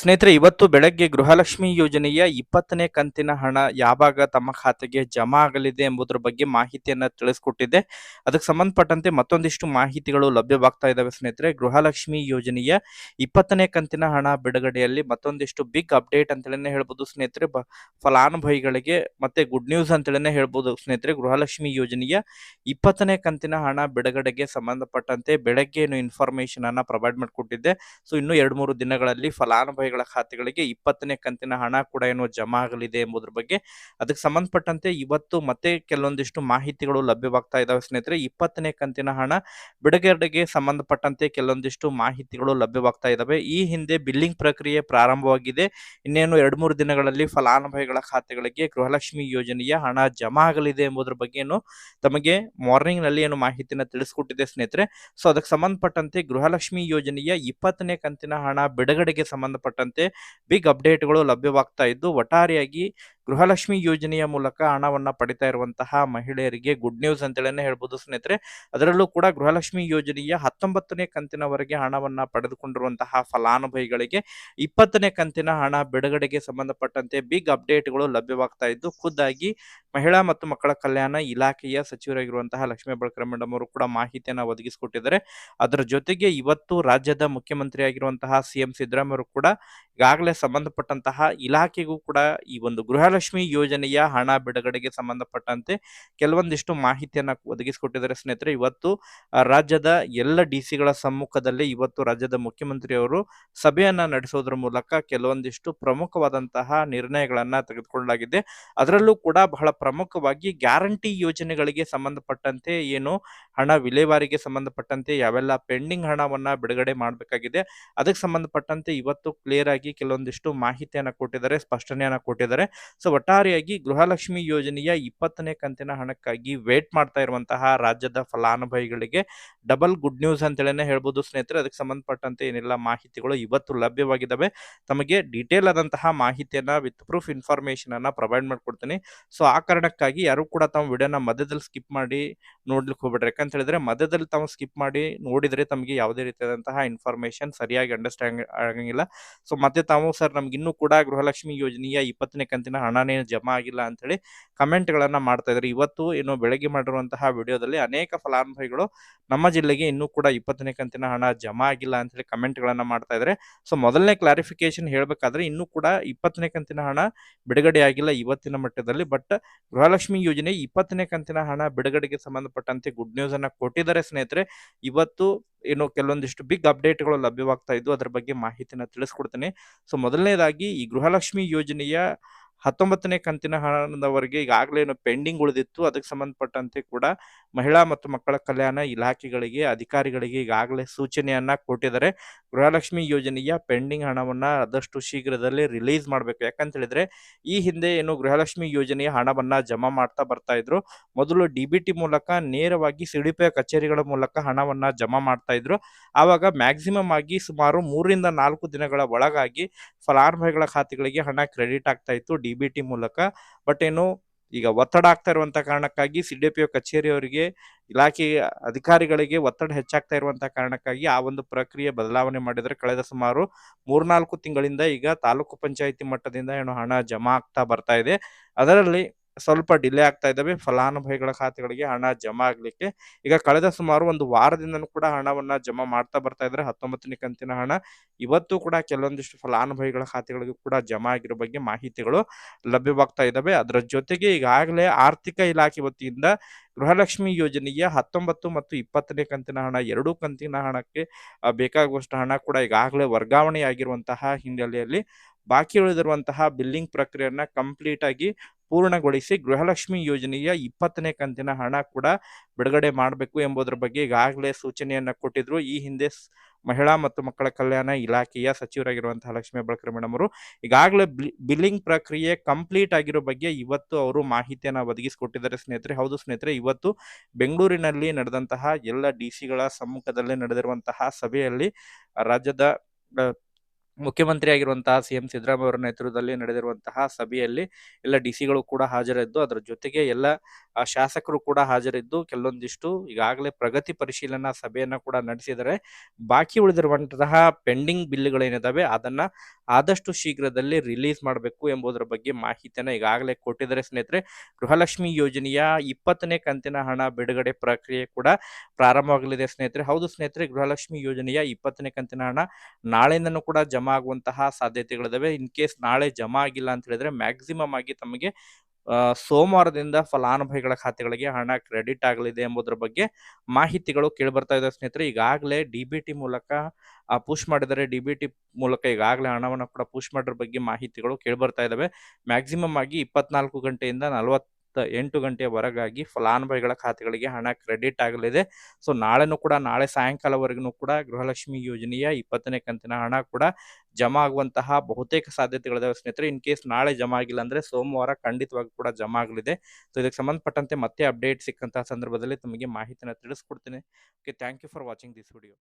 ಸ್ನೇಹಿತರೆ, ಇವತ್ತು ಬೆಳಗ್ಗೆ ಗೃಹಲಕ್ಷ್ಮಿ ಯೋಜನೆಯ ಇಪ್ಪತ್ತನೇ ಕಂತಿನ ಹಣ ಯಾವಾಗ ತಮ್ಮ ಖಾತೆಗೆ ಜಮಾ ಆಗಲಿದೆ ಎಂಬುದರ ಬಗ್ಗೆ ಮಾಹಿತಿಯನ್ನು ತಿಳಿಸ್ಕೊಟ್ಟಿದೆ. ಅದಕ್ಕೆ ಸಂಬಂಧಪಟ್ಟಂತೆ ಮತ್ತೊಂದಿಷ್ಟು ಮಾಹಿತಿಗಳು ಲಭ್ಯವಾಗ್ತಾ ಇದಾವೆ ಸ್ನೇಹಿತರೆ. ಗೃಹಲಕ್ಷ್ಮಿ ಯೋಜನೆಯ ಇಪ್ಪತ್ತನೇ ಕಂತಿನ ಹಣ ಬಿಡುಗಡೆಯಲ್ಲಿ ಮತ್ತೊಂದಿಷ್ಟು ಬಿಗ್ ಅಪ್ಡೇಟ್ ಅಂತೇಳಿ ಹೇಳ್ಬೋದು ಸ್ನೇಹಿತರೆ. ಫಲಾನುಭವಿಗಳಿಗೆ ಮತ್ತೆ ಗುಡ್ ನ್ಯೂಸ್ ಅಂತೇಳಿ ಹೇಳ್ಬೋದು ಸ್ನೇಹಿತರೆ. ಗೃಹಲಕ್ಷ್ಮಿ ಯೋಜನೆಯ ಇಪ್ಪತ್ತನೇ ಕಂತಿನ ಹಣ ಬಿಡುಗಡೆಗೆ ಸಂಬಂಧಪಟ್ಟಂತೆ ಬೆಳಗ್ಗೆ ಇನ್ಫಾರ್ಮೇಶನ್ ಅನ್ನ ಪ್ರೊವೈಡ್ ಮಾಡಿಕೊಟ್ಟಿದ್ದೆ. ಸೊ ಇನ್ನು ಎರಡು ಮೂರು ದಿನಗಳಲ್ಲಿ ಫಲಾನುಭವಿಗಳ ಖಾತೆಗಳಿಗೆ ಇಪ್ಪತ್ತನೇ ಕಂತಿನ ಹಣ ಕೂಡ ಏನು ಜಮಾ ಆಗಲಿದೆ ಎಂಬುದ್ರ ಬಗ್ಗೆ ಅದಕ್ಕೆ ಸಂಬಂಧಪಟ್ಟಂತೆ ಇವತ್ತು ಮತ್ತೆ ಕೆಲವೊಂದಿಷ್ಟು ಮಾಹಿತಿಗಳು ಲಭ್ಯವಾಗ್ತಾ ಇದಾವೆ ಸ್ನೇಹಿತರೆ. ಇಪ್ಪತ್ತನೇ ಕಂತಿನ ಹಣ ಬಿಡುಗಡೆಗೆ ಸಂಬಂಧಪಟ್ಟಂತೆ ಕೆಲವೊಂದಿಷ್ಟು ಮಾಹಿತಿಗಳು ಲಭ್ಯವಾಗ್ತಾ ಇದಾವೆ. ಈ ಹಿಂದೆ ಬಿಲ್ಲಿಂಗ್ ಪ್ರಕ್ರಿಯೆ ಪ್ರಾರಂಭವಾಗಿದೆ. ಇನ್ನೇನು ಎರಡು ಮೂರು ದಿನಗಳಲ್ಲಿ ಫಲಾನುಭವಿಗಳ ಖಾತೆಗಳಿಗೆ ಗೃಹಲಕ್ಷ್ಮಿ ಯೋಜನೆಯ ಹಣ ಜಮಾ ಆಗಲಿದೆ ಎಂಬುದರ ಬಗ್ಗೆ ಏನು ತಮಗೆ ಮಾರ್ನಿಂಗ್ನಲ್ಲಿ ಏನು ಮಾಹಿತಿನ ತಿಳಿಸ್ಕೊಟ್ಟಿದೆ ಸ್ನೇಹಿತರೆ. ಸೊ, ಅದಕ್ಕೆ ಸಂಬಂಧಪಟ್ಟಂತೆ ಗೃಹಲಕ್ಷ್ಮಿ ಯೋಜನೆಯ ಇಪ್ಪತ್ತನೇ ಕಂತಿನ ಹಣ ಬಿಡುಗಡೆಗೆ ಸಂಬಂಧಪಟ್ಟಂತೆ ಬಿಗ್ ಅಪ್ಡೇಟ್ಗಳು ಲಭ್ಯವಾಗ್ತಾ ಇದ್ದು ಒಟ್ಟಾರೆಯಾಗಿ ಗೃಹಲಕ್ಷ್ಮಿ ಯೋಜನೆಯ ಮೂಲಕ ಹಣವನ್ನ ಪಡಿತಾ ಇರುವಂತಹ ಮಹಿಳೆಯರಿಗೆ ಗುಡ್ ನ್ಯೂಸ್ ಅಂತೇಳಿ ಹೇಳ್ಬೋದು ಸ್ನೇಹಿತರೆ. ಅದರಲ್ಲೂ ಕೂಡ ಗೃಹಲಕ್ಷ್ಮಿ ಯೋಜನೆಯ ಹತ್ತೊಂಬತ್ತನೇ ಕಂತಿನವರೆಗೆ ಹಣವನ್ನ ಪಡೆದುಕೊಂಡಿರುವಂತಹ ಫಲಾನುಭವಿಗಳಿಗೆ ಇಪ್ಪತ್ತನೇ ಕಂತಿನ ಹಣ ಬಿಡುಗಡೆಗೆ ಸಂಬಂಧಪಟ್ಟಂತೆ ಬಿಗ್ ಅಪ್ಡೇಟ್ಗಳು ಲಭ್ಯವಾಗ್ತಾ ಇದ್ದು, ಖುದ್ದಾಗಿ ಮಹಿಳಾ ಮತ್ತು ಮಕ್ಕಳ ಕಲ್ಯಾಣ ಇಲಾಖೆಯ ಸಚಿವರಾಗಿರುವಂತಹ ಲಕ್ಷ್ಮೀ ಬಳಕರ ಮೇಡಮ್ ಅವರು ಕೂಡ ಮಾಹಿತಿಯನ್ನ ಒದಗಿಸಿಕೊಟ್ಟಿದ್ದಾರೆ. ಅದರ ಜೊತೆಗೆ ಇವತ್ತು ರಾಜ್ಯದ ಮುಖ್ಯಮಂತ್ರಿ ಆಗಿರುವಂತಹ ಸಿಎಂ ಸಿದ್ದರಾಮಯ್ಯ ಕೂಡ ಈಗಾಗಲೇ ಸಂಬಂಧಪಟ್ಟಂತಹ ಇಲಾಖೆಗೂ ಕೂಡ ಈ ಒಂದು ಗೃಹಲಕ್ಷ್ಮಿ ಯೋಜನೆಯ ಹಣ ಬಿಡುಗಡೆಗೆ ಸಂಬಂಧಪಟ್ಟಂತೆ ಕೆಲವೊಂದಿಷ್ಟು ಮಾಹಿತಿಯನ್ನ ಒದಗಿಸಿಕೊಟ್ಟಿದ್ದಾರೆ ಸ್ನೇಹಿತರೆ. ಇವತ್ತು ರಾಜ್ಯದ ಎಲ್ಲ ಡಿ ಸಿಗಳ ಸಮ್ಮುಖದಲ್ಲಿ ಇವತ್ತು ರಾಜ್ಯದ ಮುಖ್ಯಮಂತ್ರಿಯವರು ಸಭೆಯನ್ನ ನಡೆಸೋದ್ರ ಮೂಲಕ ಕೆಲವೊಂದಿಷ್ಟು ಪ್ರಮುಖವಾದಂತಹ ನಿರ್ಣಯಗಳನ್ನ ತೆಗೆದುಕೊಳ್ಳಲಾಗಿದೆ. ಅದರಲ್ಲೂ ಕೂಡ ಬಹಳ ಪ್ರಮುಖವಾಗಿ ಗ್ಯಾರಂಟಿ ಯೋಜನೆಗಳಿಗೆ ಸಂಬಂಧಪಟ್ಟಂತೆ ಏನು ಹಣ ವಿಲೇವಾರಿಗೆ ಸಂಬಂಧಪಟ್ಟಂತೆ ಯಾವೆಲ್ಲ ಪೆಂಡಿಂಗ್ ಹಣವನ್ನ ಬಿಡುಗಡೆ ಮಾಡಬೇಕಾಗಿದೆ, ಅದಕ್ಕೆ ಸಂಬಂಧಪಟ್ಟಂತೆ ಇವತ್ತು ಕ್ಲಿಯರ್ ಆಗಿ ಕೆಲವೊಂದಿಷ್ಟು ಮಾಹಿತಿಯನ್ನ ಕೊಟ್ಟಿದ್ದಾರೆ, ಸ್ಪಷ್ಟನೆಯನ್ನ ಕೊಟ್ಟಿದ್ದಾರೆ. ಸೊ ಒಟ್ಟಾರೆಯಾಗಿ ಗೃಹಲಕ್ಷ್ಮಿ ಯೋಜನೆಯ ಇಪ್ಪತ್ತನೇ ಕಂತಿನ ಹಣಕ್ಕಾಗಿ ವೇಟ್ ಮಾಡ್ತಾ ಇರುವಂತಹ ರಾಜ್ಯದ ಫಲಾನುಭವಿಗಳಿಗೆ ಡಬಲ್ ಗುಡ್ ನ್ಯೂಸ್ ಅಂತೇಳಿ ಹೇಳ್ಬೋದು ಸ್ನೇಹಿತರೆ. ಅದಕ್ಕೆ ಸಂಬಂಧಪಟ್ಟಂತೆ ಏನೆಲ್ಲ ಮಾಹಿತಿಗಳು ಇವತ್ತು ಲಭ್ಯವಾಗಿದ್ದಾವೆ ತಮಗೆ ಡೀಟೇಲ್ ಆದಂತಹ ಮಾಹಿತಿಯನ್ನ ವಿತ್ ಪ್ರೂಫ್ ಇನ್ಫಾರ್ಮೇಶನ್ ಅನ್ನ ಪ್ರೊವೈಡ್ ಮಾಡ್ಕೊಡ್ತೀನಿ. ಸೊ ಆ ಕಾರಣಕ್ಕಾಗಿ ಯಾರು ಕೂಡ ತಮ್ಮ ವಿಡಿಯೋನ ಮಧ್ಯದಲ್ಲಿ ಸ್ಕಿಪ್ ಮಾಡಿ ನೋಡ್ಲಿಕ್ಕೆ ಹೋಗ್ಬೇಡ್ರಿ. ಯಾಕಂತ ಹೇಳಿದ್ರೆ ಮಧ್ಯದಲ್ಲಿ ತಾವು ಸ್ಕಿಪ್ ಮಾಡಿ ನೋಡಿದ್ರೆ ತಮಗೆ ಯಾವುದೇ ರೀತಿಯಾದಂತಹ ಇನ್ಫಾರ್ಮೇಶನ್ ಸರಿಯಾಗಿ ಅಂಡರ್ಸ್ಟ್ಯಾಂಡ್ ಆಗಂಗಿಲ್ಲ. ಸೊ ಮತ್ತೆ ತಾವು ಸರ್ ನಮ್ಗೆ ಇನ್ನೂ ಕೂಡ ಗೃಹಲಕ್ಷ್ಮಿ ಯೋಜನೆಯ ಇಪ್ಪತ್ತನೇ ಕಂತಿನ ಹಣನೇ ಜಮಾ ಆಗಿಲ್ಲ ಅಂತೇಳಿ ಕಮೆಂಟ್ ಗಳನ್ನ ಮಾಡ್ತಾ ಇದ್ದಾರೆ. ಇವತ್ತು ಇನ್ನು ಬೆಳಗ್ಗೆ ಮಾಡಿರುವಂತಹ ವಿಡಿಯೋದಲ್ಲಿ ಅನೇಕ ಫಲಾನುಭವಿಗಳು ನಮ್ಮ ಜಿಲ್ಲೆಗೆ ಇನ್ನೂ ಕೂಡ ಇಪ್ಪತ್ತನೇ ಕಂತಿನ ಹಣ ಜಮಾ ಆಗಿಲ್ಲ ಅಂತೇಳಿ ಕಮೆಂಟ್ ಗಳನ್ನ ಮಾಡ್ತಾ ಇದ್ದಾರೆ. ಸೊ, ಮೊದಲನೇ ಕ್ಲಾರಿಫಿಕೇಶನ್ ಹೇಳ್ಬೇಕಾದ್ರೆ ಇನ್ನೂ ಕೂಡ ಇಪ್ಪತ್ತನೇ ಕಂತಿನ ಹಣ ಬಿಡುಗಡೆ ಆಗಿಲ್ಲ ಇವತ್ತಿನ ಮಟ್ಟದಲ್ಲಿ. ಬಟ್ ಗೃಹಲಕ್ಷ್ಮಿ ಯೋಜನೆ ಇಪ್ಪತ್ತನೇ ಕಂತಿನ ಹಣ ಬಿಡುಗಡೆಗೆ ಸಂಬಂಧಪಟ್ಟಂತೆ ಗುಡ್ ನ್ಯೂಸ್ ಅನ್ನ ಕೊಟ್ಟಿದ್ದಾರೆ ಸ್ನೇಹಿತರೆ. ಇವತ್ತು ಏನು ಕೆಲವೊಂದಿಷ್ಟು ಬಿಗ್ ಅಪ್ಡೇಟ್ಗಳು ಲಭ್ಯವಾಗ್ತಾ ಇದ್ದು ಅದರ ಬಗ್ಗೆ ಮಾಹಿತಿನ ತಿಳಿಸ್ಕೊಡ್ತೇನೆ. ಸೊ, ಮೊದಲನೇದಾಗಿ ಈ ಗೃಹಲಕ್ಷ್ಮಿ ಯೋಜನೆಯ ಹತ್ತೊಂಬತ್ತನೇ ಕಂತಿನ ಹಣದವರೆಗೆ ಈಗಾಗಲೇ ಪೆಂಡಿಂಗ್ ಉಳಿದಿತ್ತು. ಅದಕ್ಕೆ ಸಂಬಂಧಪಟ್ಟಂತೆ ಕೂಡ ಮಹಿಳಾ ಮತ್ತು ಮಕ್ಕಳ ಕಲ್ಯಾಣ ಇಲಾಖೆಗಳಿಗೆ, ಅಧಿಕಾರಿಗಳಿಗೆ ಈಗಾಗಲೇ ಸೂಚನೆಯನ್ನ ಕೊಟ್ಟಿದ್ದಾರೆ. ಗೃಹಲಕ್ಷ್ಮಿ ಯೋಜನೆಯ ಪೆಂಡಿಂಗ್ ಹಣವನ್ನ ಆದಷ್ಟು ಶೀಘ್ರದಲ್ಲೇ ರಿಲೀಸ್ ಮಾಡಬೇಕು. ಯಾಕಂತ ಹೇಳಿದ್ರೆ, ಈ ಹಿಂದೆ ಏನು ಗೃಹಲಕ್ಷ್ಮಿ ಯೋಜನೆಯ ಹಣವನ್ನ ಜಮಾ ಮಾಡ್ತಾ ಬರ್ತಾ ಇದ್ರು. ಮೊದಲು ಡಿ ಮೂಲಕ ನೇರವಾಗಿ ಸಿಡಿಪಿಯ ಕಚೇರಿಗಳ ಮೂಲಕ ಹಣವನ್ನ ಜಮಾ ಮಾಡ್ತಾ ಇದ್ರು. ಆವಾಗ ಮ್ಯಾಕ್ಸಿಮಮ್ ಆಗಿ ಸುಮಾರು ಮೂರರಿಂದ ನಾಲ್ಕು ದಿನಗಳ ಒಳಗಾಗಿ ಫಲಾನುಭವಿಗಳ ಖಾತೆಗಳಿಗೆ ಹಣ ಕ್ರೆಡಿಟ್ ಆಗ್ತಾ ಇತ್ತು ಡಿ ಮೂಲಕ. ಬಟ್ ಏನು ಈಗ ಒತ್ತಡ ಆಗ್ತಾ ಇರುವಂತ ಕಾರಣಕ್ಕಾಗಿ ಸಿ ಡಿ ಪಿ ಕಚೇರಿಯವರಿಗೆ, ಇಲಾಖೆ ಅಧಿಕಾರಿಗಳಿಗೆ ಒತ್ತಡ ಹೆಚ್ಚಾಗ್ತಾ ಇರುವಂತಹ ಕಾರಣಕ್ಕಾಗಿ ಆ ಒಂದು ಪ್ರಕ್ರಿಯೆ ಬದಲಾವಣೆ ಮಾಡಿದರೆ ಕಳೆದ ಸುಮಾರು ಮೂರ್ನಾಲ್ಕು ತಿಂಗಳಿಂದ ಈಗ ತಾಲೂಕು ಪಂಚಾಯಿತಿ ಮಟ್ಟದಿಂದ ಏನು ಹಣ ಜಮಾ ಆಗ್ತಾ ಬರ್ತಾ ಇದೆ. ಅದರಲ್ಲಿ ಸ್ವಲ್ಪ ಡಿಲೇ ಆಗ್ತಾ ಇದ್ದಾವೆ ಫಲಾನುಭವಿಗಳ ಖಾತೆಗಳಿಗೆ ಹಣ ಜಮಾ ಆಗ್ಲಿಕ್ಕೆ. ಈಗ ಕಳೆದ ಸುಮಾರು ಒಂದು ವಾರದಿಂದನೂ ಕೂಡ ಹಣವನ್ನ ಜಮಾ ಮಾಡ್ತಾ ಬರ್ತಾ ಇದ್ರೆ. ಹತ್ತೊಂಬತ್ತನೇ ಕಂತಿನ ಹಣ. ಇವತ್ತು ಕೂಡ ಕೆಲವೊಂದಿಷ್ಟು ಫಲಾನುಭವಿಗಳ ಖಾತೆಗಳಿಗೂ ಕೂಡ ಜಮಾ ಆಗಿರೋ ಬಗ್ಗೆ ಮಾಹಿತಿಗಳು ಲಭ್ಯವಾಗ್ತಾ ಇದ್ದಾವೆ ಅದರ ಜೊತೆಗೆ ಈಗಾಗಲೇ ಆರ್ಥಿಕ ಇಲಾಖೆ ವತಿಯಿಂದ ಗೃಹಲಕ್ಷ್ಮಿ ಯೋಜನೆಯ ಹತ್ತೊಂಬತ್ತು ಮತ್ತು ಇಪ್ಪತ್ತನೇ ಕಂತಿನ ಹಣ, ಎರಡೂ ಕಂತಿನ ಹಣಕ್ಕೆ ಬೇಕಾಗುವಷ್ಟು ಹಣ ಕೂಡ ಈಗಾಗಲೇ ವರ್ಗಾವಣೆಯಾಗಿರುವಂತಹ ಹಿನ್ನೆಲೆಯಲ್ಲಿ ಬಾಕಿ ಉಳಿದಿರುವಂತಹ ಬಿಲ್ಲಿಂಗ್ ಪ್ರಕ್ರಿಯೆಯನ್ನ ಕಂಪ್ಲೀಟ್ ಆಗಿ ಪೂರ್ಣಗೊಳಿಸಿ ಗೃಹಲಕ್ಷ್ಮಿ ಯೋಜನೆಯ ಇಪ್ಪತ್ತನೇ ಕಂತಿನ ಹಣ ಕೂಡ ಬಿಡುಗಡೆ ಮಾಡಬೇಕು ಎಂಬುದರ ಬಗ್ಗೆ ಈಗಾಗಲೇ ಸೂಚನೆಯನ್ನ ಕೊಟ್ಟಿದ್ರು. ಈ ಹಿಂದೆ ಮಹಿಳಾ ಮತ್ತು ಮಕ್ಕಳ ಕಲ್ಯಾಣ ಇಲಾಖೆಯ ಸಚಿವರಾಗಿರುವಂತಹ ಲಕ್ಷ್ಮಿ ಬಳಕರ ಮೇಡಮ್ ಅವರು ಈಗಾಗಲೇ ಬಿಲ್ಲಿಂಗ್ ಪ್ರಕ್ರಿಯೆ ಕಂಪ್ಲೀಟ್ ಆಗಿರೋ ಬಗ್ಗೆ ಇವತ್ತು ಅವರು ಮಾಹಿತಿಯನ್ನು ಒದಗಿಸಿಕೊಟ್ಟಿದ್ದಾರೆ ಸ್ನೇಹಿತರೆ. ಹೌದು ಸ್ನೇಹಿತರೆ, ಇವತ್ತು ಬೆಂಗಳೂರಿನಲ್ಲಿ ನಡೆದಂತಹ ಎಲ್ಲ ಡಿ ಸಿಗಳ ಸಮ್ಮುಖದಲ್ಲಿ ನಡೆದಿರುವಂತಹ ಸಭೆಯಲ್ಲಿ ರಾಜ್ಯದ ಮುಖ್ಯಮಂತ್ರಿ ಆಗಿರುವಂತಹ ಸಿಎಂ ಸಿದ್ದರಾಮಯ್ಯ ಅವರ ನೇತೃತ್ವದಲ್ಲಿ ನಡೆದಿರುವಂತಹ ಸಭೆಯಲ್ಲಿ ಎಲ್ಲ ಡಿ ಸಿಗಳು ಕೂಡ ಹಾಜರಿದ್ದು, ಅದರ ಜೊತೆಗೆ ಎಲ್ಲ ಶಾಸಕರು ಕೂಡ ಹಾಜರಿದ್ದು. ಕೆಲವೊಂದಿಷ್ಟು ಈಗಾಗಲೇ ಪ್ರಗತಿ ಪರಿಶೀಲನಾ ಸಭೆಯನ್ನ ಕೂಡ ನಡೆಸಿದರೆ ಬಾಕಿ ಉಳಿದಿರುವಂತಹ ಪೆಂಡಿಂಗ್ ಬಿಲ್ಗಳೇನಿದಾವೆ ಅದನ್ನ ಆದಷ್ಟು ಶೀಘ್ರದಲ್ಲಿ ರಿಲೀಸ್ ಮಾಡಬೇಕು ಎಂಬುದರ ಬಗ್ಗೆ ಮಾಹಿತಿಯನ್ನ ಈಗಾಗಲೇ ಕೊಟ್ಟಿದ್ದಾರೆ. ಸ್ನೇಹಿತರೆ, ಗೃಹಲಕ್ಷ್ಮಿ ಯೋಜನೆಯ ಇಪ್ಪತ್ತನೇ ಕಂತಿನ ಹಣ ಬಿಡುಗಡೆ ಪ್ರಕ್ರಿಯೆ ಕೂಡ ಪ್ರಾರಂಭವಾಗಲಿದೆ. ಸ್ನೇಹಿತರೆ, ಹೌದು ಸ್ನೇಹಿತರೆ, ಗೃಹಲಕ್ಷ್ಮಿ ಯೋಜನೆಯ ಇಪ್ಪತ್ತನೇ ಕಂತಿನ ಹಣ ನಾಳೆಯಿಂದನೂ ಕೂಡ ಜಮಾ ಆಗುವಂತಹ ಸಾಧ್ಯತೆಗಳಿದಾವೆ. ಇನ್ ಕೇಸ್ ನಾಳೆ ಜಮಾ ಆಗಿಲ್ಲ ಅಂತ ಹೇಳಿದ್ರೆ ಮ್ಯಾಕ್ಸಿಮಮ್ ಆಗಿ ತಮಗೆ ಸೋಮವಾರದಿಂದ ಫಲಾನುಭವಿಗಳ ಖಾತೆಗಳಿಗೆ ಹಣ ಕ್ರೆಡಿಟ್ ಆಗಲಿದೆ ಎಂಬುದರ ಬಗ್ಗೆ ಮಾಹಿತಿಗಳು ಕೇಳಿಬರ್ತಾ ಇದೆ ಸ್ನೇಹಿತರೆ. ಈಗಾಗಲೇ ಡಿ ಮೂಲಕ ಪುಷ್ ಮಾಡಿದರೆ ಡಿ ಮೂಲಕ ಈಗಾಗಲೇ ಹಣವನ್ನು ಕೂಡ ಪುಷ್ ಮಾಡಿದ್ರ ಬಗ್ಗೆ ಮಾಹಿತಿಗಳು ಕೇಳಿಬರ್ತಾ ಇದ್ದಾವೆ ಮ್ಯಾಕ್ಸಿಮಮ್ ಆಗಿ ಇಪ್ಪತ್ನಾಲ್ಕು ಗಂಟೆಯಿಂದ ನಲವತ್ತ ಎಂಟು ಹೊರಗಾಗಿ ಫಲಾನುಭವಿಗಳ ಖಾತೆಗಳಿಗೆ ಹಣ ಕ್ರೆಡಿಟ್ ಆಗಲಿದೆ. ಸೊ, ನಾಳೆನೂ ಕೂಡ, ನಾಳೆ ಸಾಯಂಕಾಲವರೆಗೂ ಕೂಡ ಗೃಹಲಕ್ಷ್ಮಿ ಯೋಜನೆಯ ಇಪ್ಪತ್ತನೇ ಕಂತಿನ ಹಣ ಕೂಡ ಜಮಾ ಆಗುವಂತಹ ಬಹುತೇಕ ಸಾಧ್ಯತೆಗಳಿದಾವೆ ಸ್ನೇಹಿತರೆ. ಇನ್ ಕೇಸ್ ನಾಳೆ ಜಮಾ ಆಗಿಲ್ಲ ಅಂದ್ರೆ ಸೋಮವಾರ ಖಂಡಿತವಾಗಿ ಕೂಡ ಜಮಾ ಆಗಲಿದೆ. ಸೊ, ಇದಕ್ಕೆ ಸಂಬಂಧಪಟ್ಟಂತೆ ಮತ್ತೆ ಅಪ್ಡೇಟ್ ಸಿಕ್ಕಂತಹ ಸಂದರ್ಭದಲ್ಲಿ ತಮಗೆ ಮಾಹಿತಿಯನ್ನು ತಿಳಿಸ್ಕೊಡ್ತೀನಿ. Okay thank you for watching this video